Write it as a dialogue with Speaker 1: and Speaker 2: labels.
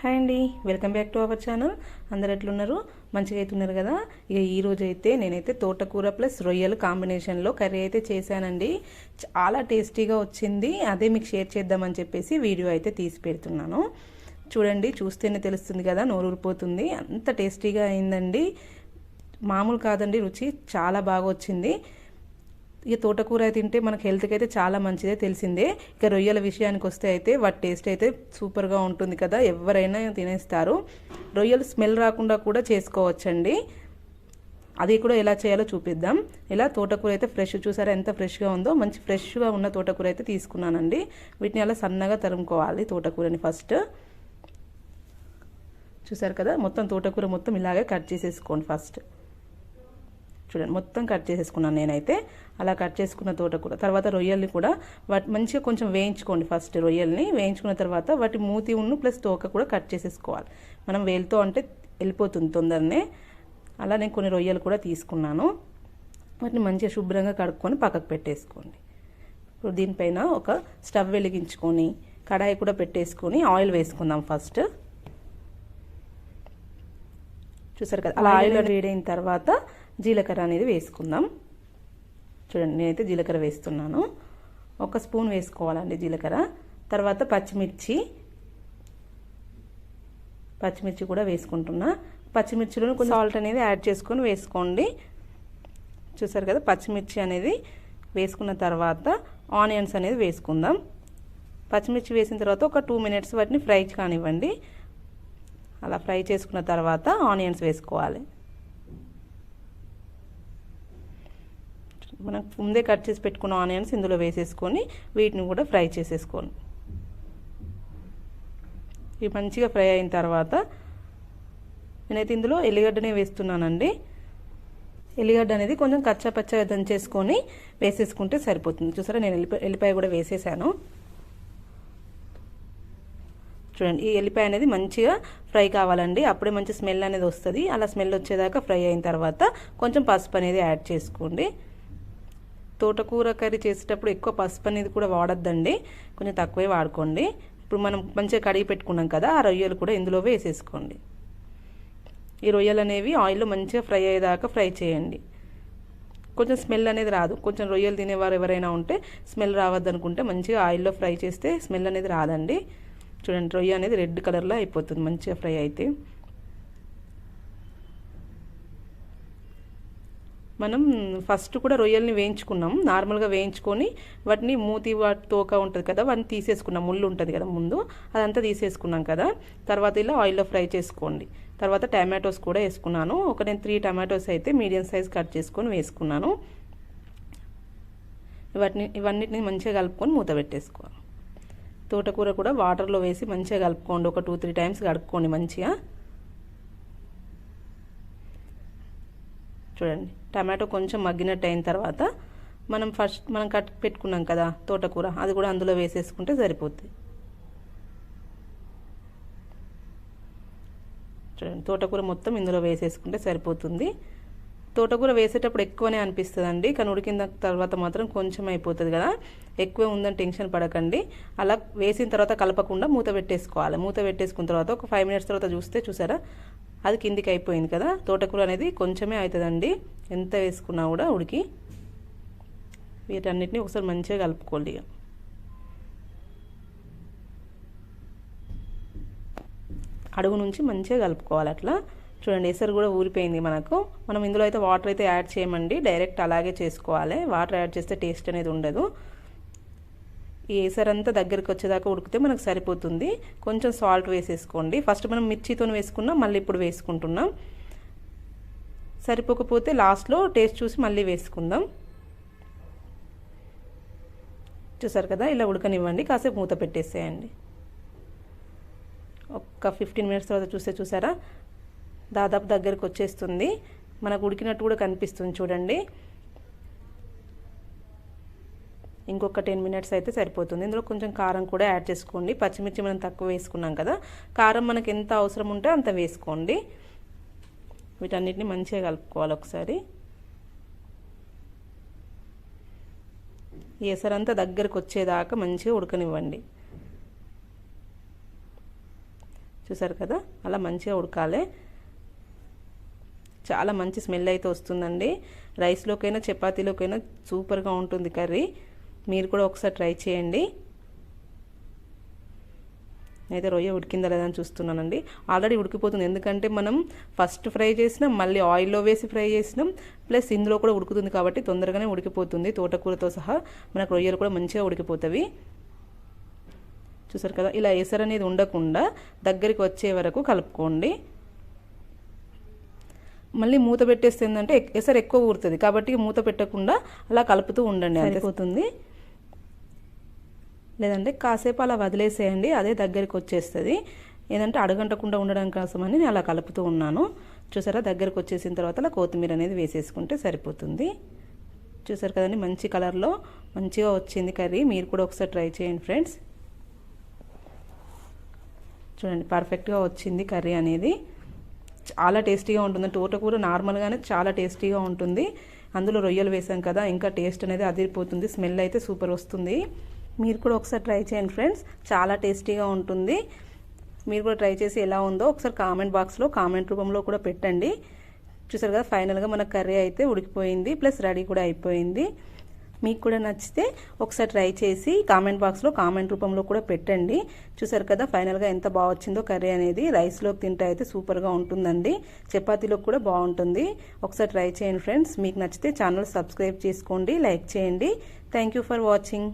Speaker 1: Hi అండి. Welcome back to our channel. అందరు ఎట్లున్నారు? మంచిగా అవుతున్నారు కదా? ఇక ఈరోజు అయితే నేనైతే తోటకూర ప్లస్ రొయ్యలు కాంబినేషన్లో కర్రీ అయితే చేశానండి. చాలా టేస్టీగా వచ్చింది. అదే మీకు షేర్ చేద్దామని చెప్పేసి వీడియో అయితే తీసి పెడుతున్నాను. చూడండి చూస్తేనే తెలుస్తుంది కదా నోరూరిపోతుంది. అంత టేస్టీగా అయిందండి. మామూలు కాదండి రుచి చాలా బాగా వచ్చింది. ఇక తోటకూర తింటే మనకు హెల్త్కి అయితే చాలా మంచిదే తెలిసిందే. ఇక రొయ్యల విషయానికి వస్తే అయితే వాటి టేస్ట్ అయితే సూపర్గా ఉంటుంది కదా ఎవరైనా తినేస్తారు. రొయ్యలు స్మెల్ రాకుండా కూడా చేసుకోవచ్చండి. అది కూడా ఎలా చేయాలో చూపిద్దాం. ఇలా తోటకూర అయితే ఫ్రెష్ చూసారా ఎంత ఫ్రెష్గా ఉందో? మంచి ఫ్రెష్గా ఉన్న తోటకూర అయితే తీసుకున్నానండి. వీటిని అలా సన్నగా తరుముకోవాలి తోటకూరని ఫస్ట్. చూసారు కదా మొత్తం తోటకూర మొత్తం ఇలాగే కట్ చేసేసుకోండి ఫస్ట్. చూడండి మొత్తం కట్ చేసేసుకున్నాను నేనైతే. అలా కట్ చేసుకున్న తోటకూర తర్వాత రొయ్యల్ని కూడా వాటి మంచిగా కొంచెం వేయించుకోండి ఫస్ట్ రొయ్యల్ని. వేయించుకున్న తర్వాత వాటి మూతి ఉన్ను ప్లస్ తోక కూడా కట్ చేసేసుకోవాలి. మనం వేలుతో అంటే వెళ్ళిపోతుంది తొందరనే. అలా నేను కొన్ని రొయ్యలు కూడా తీసుకున్నాను. వాటిని మంచిగా శుభ్రంగా కడుక్కొని పక్కకు పెట్టేసుకోండి. ఇప్పుడు దీనిపైన ఒక స్టవ్ వెలిగించుకొని కడాయి కూడా పెట్టేసుకొని ఆయిల్ వేసుకుందాం ఫస్ట్ చూసారు కదా అలా ఆయిల్ వేడైన తర్వాత జీలకర్ర అనేది వేసుకుందాం. చూడండి నేనైతే జీలకర్ర వేస్తున్నాను. ఒక స్పూన్ వేసుకోవాలండి జీలకర్ర. తర్వాత పచ్చిమిర్చి. పచ్చిమిర్చి కూడా వేసుకుంటున్నా. పచ్చిమిర్చిలో కొంచెం సాల్ట్ అనేది యాడ్ చేసుకొని వేసుకోండి. చూసారు కదా పచ్చిమిర్చి అనేది వేసుకున్న తర్వాత ఆనియన్స్ అనేది వేసుకుందాం. పచ్చిమిర్చి వేసిన తర్వాత ఒక టూ మినిట్స్ వాటిని ఫ్రై కానివ్వండి. అలా ఫ్రై చేసుకున్న తర్వాత ఆనియన్స్ వేసుకోవాలి. మనం ముందే కట్ చేసి పెట్టుకున్న ఆనియన్స్ ఇందులో వేసేసుకొని వీటిని కూడా ఫ్రై చేసేసుకోండి ఇవి మంచిగా ఫ్రై అయిన తర్వాత నేనైతే ఇందులో ఎల్లిగడ్డనే వేస్తున్నానండి. ఎల్లిగడ్డ అనేది కొంచెం కచ్చా పచ్చగా దంచేసుకొని వేసేసుకుంటే సరిపోతుంది. చూసారా నేను ఎల్లిపాయ ఎల్లిపాయ కూడా వేసేసాను. చూడండి ఈ ఎల్లిపాయ అనేది మంచిగా ఫ్రై కావాలండి. అప్పుడే మంచి స్మెల్ అనేది వస్తుంది. అలా స్మెల్ వచ్చేదాకా ఫ్రై అయిన తర్వాత కొంచెం పసుపు అనేది యాడ్ చేసుకోండి. తోటకూర కర్రీ చేసేటప్పుడు ఎక్కువ పసుపు అనేది కూడా వాడద్దండి. కొంచెం తక్కువే వాడుకోండి. ఇప్పుడు మనం మంచిగా కడిగి పెట్టుకున్నాం కదా ఆ రొయ్యలు కూడా ఇందులో వేసేసుకోండి. ఈ రొయ్యలు అనేవి ఆయిల్లో మంచిగా ఫ్రై అయ్యేదాకా ఫ్రై చేయండి. కొంచెం స్మెల్ అనేది రాదు. కొంచెం రొయ్యలు తినేవారు ఎవరైనా ఉంటే స్మెల్ రావద్దనుకుంటే మంచిగా ఆయిల్లో ఫ్రై చేస్తే స్మెల్ అనేది రాదండి. చూడండి రొయ్య అనేది రెడ్ కలర్లో అయిపోతుంది మంచిగా ఫ్రై అయితే. మనం ఫస్ట్ కూడా రొయ్యల్ని వేయించుకున్నాం. నార్మల్గా వేయించుకొని వాటిని మూతి వాటి తోక ఉంటుంది కదా వాటిని తీసేసుకున్నాం. ముళ్ళు ఉంటుంది కదా ముందు అదంతా తీసేసుకున్నాం కదా. తర్వాత ఇలా ఆయిల్లో ఫ్రై చేసుకోండి. తర్వాత టమాటోస్ కూడా వేసుకున్నాను. ఒక నేను త్రీ టమాటోస్ అయితే మీడియం సైజ్ కట్ చేసుకొని వేసుకున్నాను. వాటిని ఇవన్నిటిని మంచిగా కలుపుకొని మూత పెట్టేసుకోవాలి. తోటకూర కూడా వాటర్లో వేసి మంచిగా కలుపుకోండి. ఒక టూ త్రీ టైమ్స్ కడుక్కోండి మంచిగా. చూడండి టమాటో కొంచెం మగ్గినట్టు అయిన తర్వాత మనం ఫస్ట్ మనం కట్ పెట్టుకున్నాం కదా తోటకూర అది కూడా అందులో వేసేసుకుంటే సరిపోతుంది చూడండి తోటకూర మొత్తం ఇందులో వేసేసుకుంటే సరిపోతుంది. తోటకూర వేసేటప్పుడు ఎక్కువనే అనిపిస్తుందండి కానీ ఉడికిన తర్వాత మాత్రం కొంచెం అయిపోతుంది కదా. ఎక్కువ ఉందని టెన్షన్ పడకండి. అలా వేసిన తర్వాత కలపకుండా మూత పెట్టేసుకోవాలి. మూత పెట్టేసుకున్న తర్వాత ఒక ఫైవ్ మినిట్స్ తర్వాత చూస్తే చూసారా? అది కిందికి అయిపోయింది కదా. తోటకూర అనేది కొంచెమే అవుతుందండి. ఎంత వేసుకున్నా కూడా ఉడికి. వీటన్నిటిని ఒకసారి మంచిగా కలుపుకోండి అడుగు నుంచి మంచిగా కలుపుకోవాలి అట్లా. చూడండి ఎసరు కూడా ఊరిపోయింది మనకు. మనం ఇందులో అయితే వాటర్ అయితే యాడ్ చేయమండి. డైరెక్ట్ అలాగే చేసుకోవాలి. వాటర్ యాడ్ చేస్తే టేస్ట్ అనేది ఉండదు. ఈ ఏసరంతా దగ్గరికి వచ్చేదాకా ఉడికితే మనకు సరిపోతుంది. కొంచెం సాల్ట్ వేసేసుకోండి. ఫస్ట్ మనం మిర్చితో వేసుకున్నాం మళ్ళీ ఇప్పుడు వేసుకుంటున్నాం. సరిపోకపోతే లాస్ట్లో టేస్ట్ చూసి మళ్ళీ వేసుకుందాం. చూసారు కదా ఇలా ఉడకనివ్వండి. కాసేపు మూత పెట్టేసేయండి. ఒక ఫిఫ్టీన్ మినిట్స్ తర్వాత చూస్తే చూసారా? దాదాపు దగ్గరకు వచ్చేస్తుంది. మనకు ఉడికినట్టు కూడా కనిపిస్తుంది చూడండి. ఇంకొక టెన్ మినిట్స్ అయితే సరిపోతుంది. ఇందులో కొంచెం కారం కూడా యాడ్ చేసుకోండి. పచ్చిమిర్చి మనం తక్కువ వేసుకున్నాం కదా కారం మనకి ఎంత అవసరం ఉంటే అంత వేసుకోండి. వీటన్నిటిని మంచిగా కలుపుకోవాలి ఒకసారి. ఎసరంతా దగ్గరకు వచ్చేదాకా మంచిగా ఉడకనివ్వండి. చూసారు కదా అలా మంచిగా ఉడకాలి. చాలా మంచి స్మెల్ అయితే వస్తుందండి. రైస్లోకైనా చపాతీలోకైనా సూపర్గా ఉంటుంది కర్రీ. మీరు కూడా ఒకసారి ట్రై చేయండి. అయితే రొయ్య ఉడికిందా లేదా అని చూస్తున్నానండి. ఆల్రెడీ ఉడికిపోతుంది. ఎందుకంటే మనం ఫస్ట్ ఫ్రై చేసినాం మళ్ళీ ఆయిల్లో వేసి ఫ్రై చేసినాం ప్లస్ ఇందులో కూడా ఉడుకుతుంది కాబట్టి తొందరగానే ఉడికిపోతుంది. తోటకూరతో సహా మనకు రొయ్యలు కూడా మంచిగా ఉడికిపోతాయి చూసారు కదా ఇలా ఎసరు అనేది ఉండకుండా దగ్గరికి వచ్చే వరకు కలుపుకోండి. మళ్ళీ మూత పెట్టేస్తే ఏంటంటే ఎసరు ఎక్కువ ఊరుతుంది కాబట్టి మూత పెట్టకుండా అలా కలుపుతూ ఉండండి సరిపోతుంది. లేదంటే కాసేపు అలా వదిలేసేయండి అదే దగ్గరికి వచ్చేస్తుంది. ఏదంటే అడగంటకుండా ఉండడం కోసమని నేను అలా కలుపుతూ ఉన్నాను. చూసారా? దగ్గరికి వచ్చేసిన తర్వాత అలా కొత్తిమీర అనేది వేసేసుకుంటే సరిపోతుంది. చూసారు కదండి? మంచి కలర్లో మంచిగా వచ్చింది కర్రీ. మీరు కూడా ఒకసారి ట్రై చేయండి ఫ్రెండ్స్. చూడండి పర్ఫెక్ట్గా వచ్చింది కర్రీ అనేది. చాలా టేస్టీగా ఉంటుంది. తోటకూర నార్మల్గానే చాలా టేస్టీగా ఉంటుంది. అందులో రొయ్యలు వేసాం కదా ఇంకా టేస్ట్ అనేది అదిరిపోతుంది. స్మెల్ అయితే సూపర్ వస్తుంది. మీరు కూడా ఒకసారి ట్రై చేయండి ఫ్రెండ్స్. చాలా టేస్టీగా ఉంటుంది. మీరు కూడా ట్రై చేసి ఎలా ఉందో ఒకసారి కామెంట్ బాక్స్లో కామెంట్ రూపంలో కూడా పెట్టండి. చూసారు కదా ఫైనల్గా మన కర్రీ అయితే ఉడికిపోయింది ప్లస్ రెడీ కూడా అయిపోయింది. మీకు కూడా నచ్చితే ఒకసారి ట్రై చేసి కామెంట్ బాక్స్లో కామెంట్ రూపంలో కూడా పెట్టండి. చూసారు కదా ఫైనల్గా ఎంత బాగా వచ్చిందో కర్రీ అనేది. రైస్లోకి తింటే అయితే సూపర్గా ఉంటుందండి. చపాతీలోకి కూడా బాగుంటుంది. ఒకసారి ట్రై చేయండి ఫ్రెండ్స్. మీకు నచ్చితే ఛానల్ సబ్స్క్రైబ్ చేసుకోండి లైక్ చేయండి. Thank for watching.